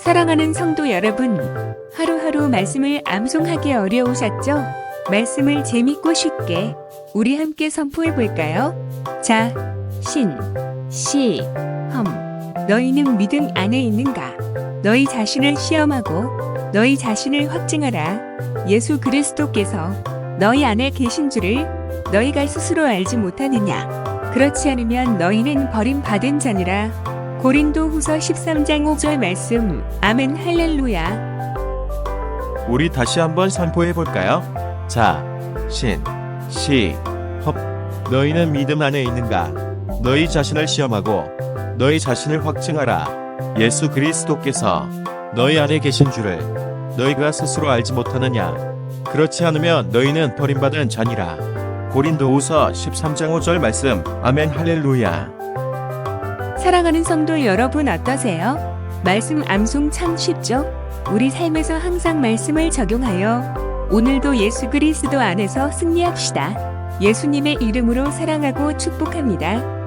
사랑하는 성도 여러분, 하루하루 말씀을 암송하기 어려우셨죠? 말씀을 재밌고 쉽게 우리 함께 선포해 볼까요? 자, 신, 시, 험. 너희는 믿음 안에 있는가? 너희 자신을 시험하고 너희 자신을 확증하라. 예수 그리스도께서 너희 안에 계신 줄을 너희가 스스로 알지 못하느냐? 그렇지 않으면 너희는 버림받은 자니라. 고린도 후서 13장 5절 말씀. 아멘 할렐루야. 우리 다시 한번 선포해 볼까요? 자, 신, 시, 헙. 너희는 믿음 안에 있는가? 너희 자신을 시험하고 너희 자신을 확증하라. 예수 그리스도께서 너희 안에 계신 줄을 너희가 스스로 알지 못하느냐? 그렇지 않으면 너희는 버림받은 자니라. 고린도후서 13장 5절 말씀. 아멘 할렐루야. 사랑하는 성도 여러분 어떠세요? 말씀 암송 참 쉽죠? 우리 삶에서 항상 말씀을 적용하여 오늘도 예수 그리스도 안에서 승리합시다. 예수님의 이름으로 사랑하고 축복합니다.